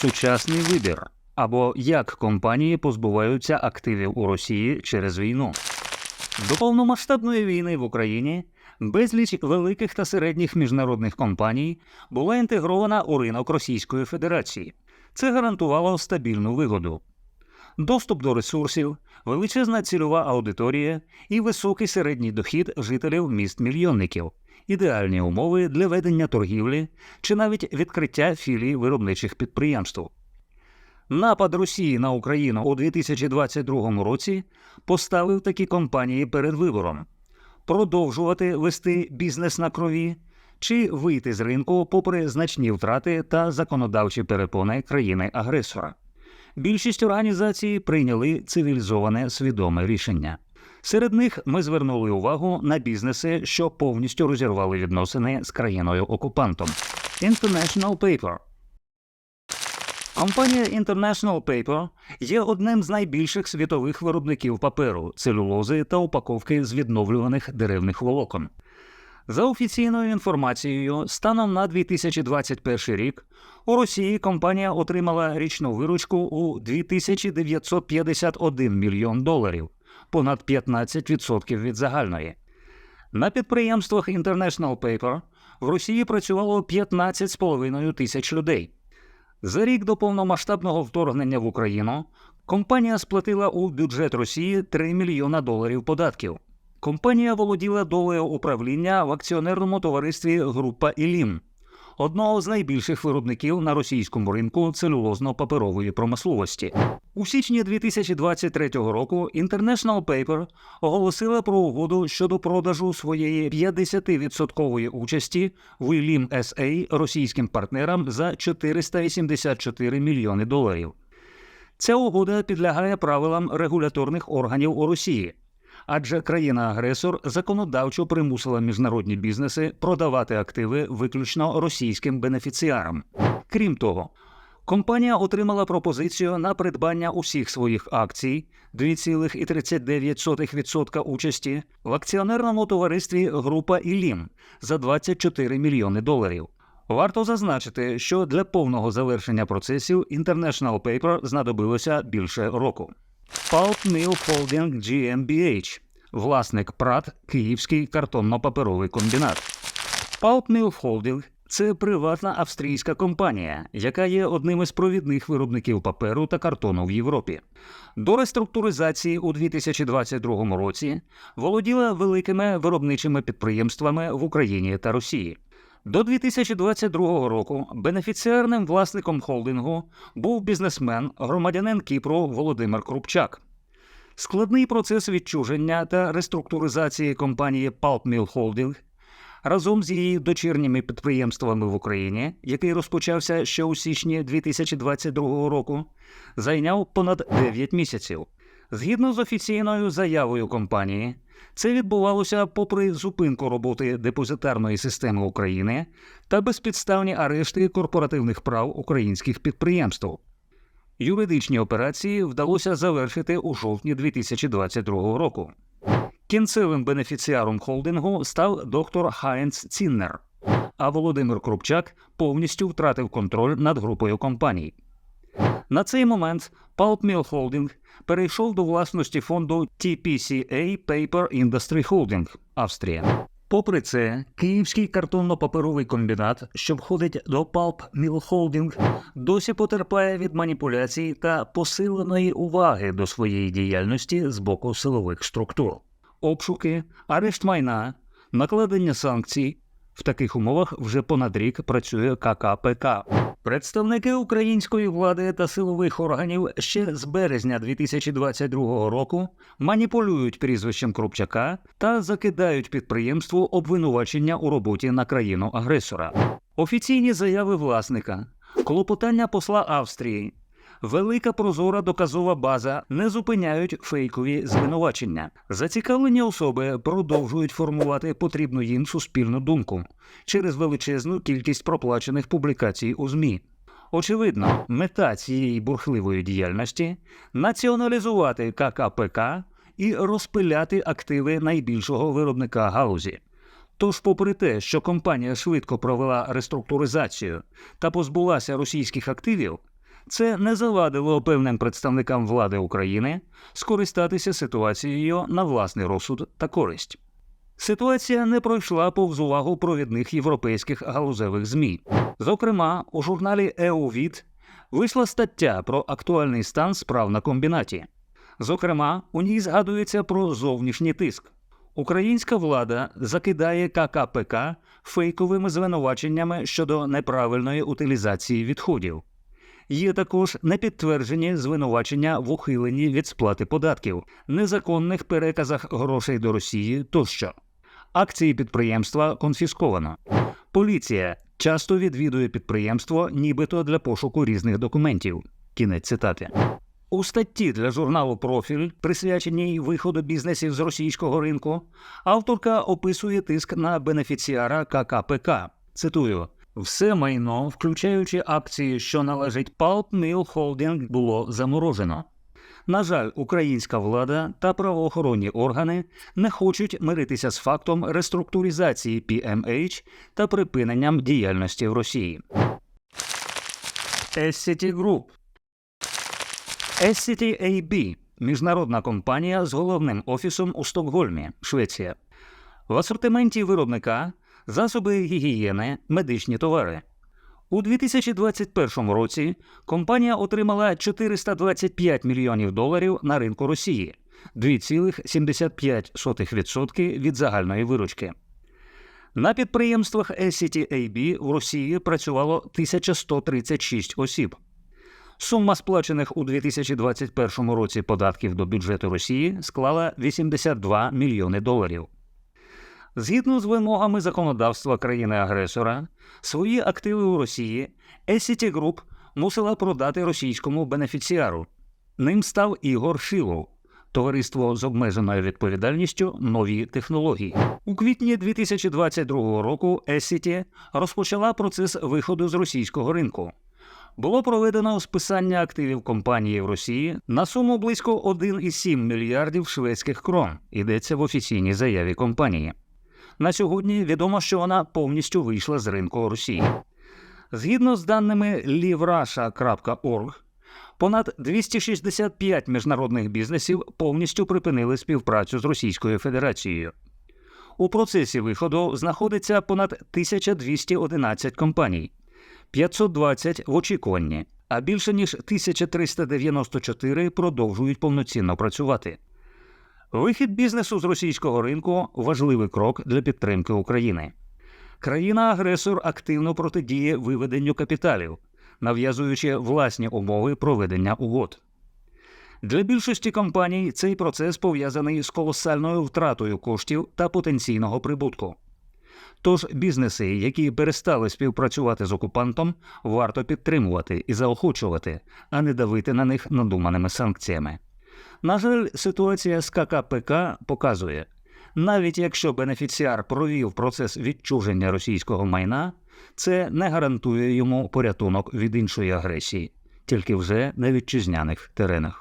Сучасний вибір або як компанії позбуваються активів у Росії через війну. До повномасштабної війни в Україні безліч великих та середніх міжнародних компаній була інтегрована у ринок Російської Федерації. Це гарантувало стабільну вигоду. Доступ до ресурсів, величезна цільова аудиторія і високий середній дохід жителів міст-мільйонників, ідеальні умови для ведення торгівлі чи навіть відкриття філій виробничих підприємств. Напад Росії на Україну у 2022 році поставив такі компанії перед вибором: продовжувати вести бізнес на крові чи вийти з ринку попри значні втрати та законодавчі перепони країни-агресора. Більшість організацій прийняли цивілізоване свідоме рішення. Серед них ми звернули увагу на бізнеси, що повністю розірвали відносини з країною окупантом. International Paper Компанія International Paper є одним з найбільших світових виробників паперу, целюлози та упаковки з відновлюваних деревних волокон. За офіційною інформацією, станом на 2021 рік у Росії компанія отримала річну виручку у 2951 мільйон доларів, понад 15% від загальної. На підприємствах International Paper в Росії працювало 15,5 тисяч людей. За рік до повномасштабного вторгнення в Україну компанія сплатила у бюджет Росії 3 мільйона доларів податків. Компанія володіла долею управління в акціонерному товаристві Група Ілім, одного з найбільших виробників на російському ринку целюлозно-паперової промисловості. У січні 2023 року International Paper оголосила про угоду щодо продажу своєї 50% участі в Ілім SA російським партнерам за 484 мільйони доларів. Ця угода підлягає правилам регуляторних органів у Росії, адже країна-агресор законодавчо примусила міжнародні бізнеси продавати активи виключно російським бенефіціарам. Крім того, компанія отримала пропозицію на придбання усіх своїх акцій 2,39% участі в акціонерному товаристві Група Ілім за 24 мільйони доларів. Варто зазначити, що для повного завершення процесів International Paper знадобилося більше року. Mill Holding GmbH, власник ПРАТ Київський картонно-паперовий комбінат. Mill Holding – це приватна австрійська компанія, яка є одним із провідних виробників паперу та картону в Європі. До реструктуризації у 2022 році володіла великими виробничими підприємствами в Україні та Росії. До 2022 року бенефіціарним власником холдингу був бізнесмен, громадянин Кіпру Володимир Крупчак. Складний процес відчуження та реструктуризації компанії Pulp Mill Holding разом з її дочірніми підприємствами в Україні, який розпочався ще у січні 2022 року, зайняв понад 9 місяців. Згідно з офіційною заявою компанії, це відбувалося попри зупинку роботи депозитарної системи України та безпідставні арешти корпоративних прав українських підприємств. Юридичні операції вдалося завершити у жовтні 2022 року. Кінцевим бенефіціаром холдингу став доктор Хайнц Ціннер, а Володимир Крупчак повністю втратив контроль над групою компаній. На цей момент Pulp Mill Holding перейшов до власності фонду TPCA Paper Industry Holding Австрія. Попри це, Київський картонно-паперовий комбінат, що входить до Pulp Mill Holding, досі потерпає від маніпуляцій та посиленої уваги до своєї діяльності з боку силових структур. Обшуки, арешт майна, накладення санкцій. В таких умовах вже понад рік працює ККПК. Представники української влади та силових органів ще з березня 2022 року маніпулюють прізвищем Крупчака та закидають підприємству обвинувачення у роботі на країну агресора. Офіційні заяви власника, клопотання посла Австрії, велика прозора доказова база не зупиняють фейкові звинувачення. Зацікавлені особи продовжують формувати потрібну їм суспільну думку через величезну кількість проплачених публікацій у ЗМІ. Очевидно, мета цієї бурхливої діяльності націоналізувати ККПК і розпиляти активи найбільшого виробника галузі. Тож, попри те, що компанія швидко провела реструктуризацію та позбулася російських активів, Це не завадило певним представникам влади України скористатися ситуацією на власний розсуд та користь. Ситуація не пройшла повз увагу провідних європейських галузевих ЗМІ. Зокрема, у журналі «Еувід» вийшла стаття про актуальний стан справ на комбінаті. Зокрема, у ній згадується про зовнішній тиск. Українська влада закидає ККПК фейковими звинуваченнями щодо неправильної утилізації відходів. Є також непідтверджені звинувачення в ухиленні від сплати податків, незаконних переказах грошей до Росії тощо. Акції підприємства конфісковано. Поліція часто відвідує підприємство, нібито для пошуку різних документів. Кінець цитати. У статті для журналу Профіль, присвяченій виходу бізнесів з російського ринку, авторка описує тиск на бенефіціара ККПК. Цитую: все майно, включаючи акції, що належить Pulp Mill Holding, було заморожено. На жаль, українська влада та правоохоронні органи не хочуть миритися з фактом реструктуризації PMH та припиненням діяльності в Росії. SCT Group SCT AB – міжнародна компанія з головним офісом у Стокгольмі, Швеція. В асортименті виробника засоби гігієни, медичні товари. У 2021 році компанія отримала 425 мільйонів доларів на ринку Росії 2,75% від загальної виручки. На підприємствах SCT AB в Росії працювало 1136 осіб. Сума сплачених у 2021 році податків до бюджету Росії склала 82 мільйони доларів. Згідно з вимогами законодавства країни-агресора, свої активи у Росії SCT Group мусила продати російському бенефіціару. Ним став Ігор Шилов, товариство з обмеженою відповідальністю нові технології. У квітні 2022 року SCT розпочала процес виходу з російського ринку. Було проведено списання активів компанії в Росії на суму близько 1,7 мільярдів шведських крон. Йдеться в офіційній заяві компанії. На сьогодні відомо, що вона повністю вийшла з ринку Росії. Згідно з даними livrussia.org, понад 265 міжнародних бізнесів повністю припинили співпрацю з Російською Федерацією. У процесі виходу знаходиться понад 1211 компаній, 520 в очікуванні, а більше ніж 1394 продовжують повноцінно працювати. Вихід бізнесу з російського ринку важливий крок для підтримки України. Країна-агресор активно протидіє виведенню капіталів, нав'язуючи власні умови проведення угод. Для більшості компаній цей процес пов'язаний з колосальною втратою коштів та потенційного прибутку. Тож бізнеси, які перестали співпрацювати з окупантом, варто підтримувати і заохочувати, а не давити на них надуманими санкціями. На жаль, ситуація з ККПК показує, навіть якщо бенефіціар провів процес відчуження російського майна, це не гарантує йому порятунок від іншої агресії, тільки вже на вітчизняних теренах.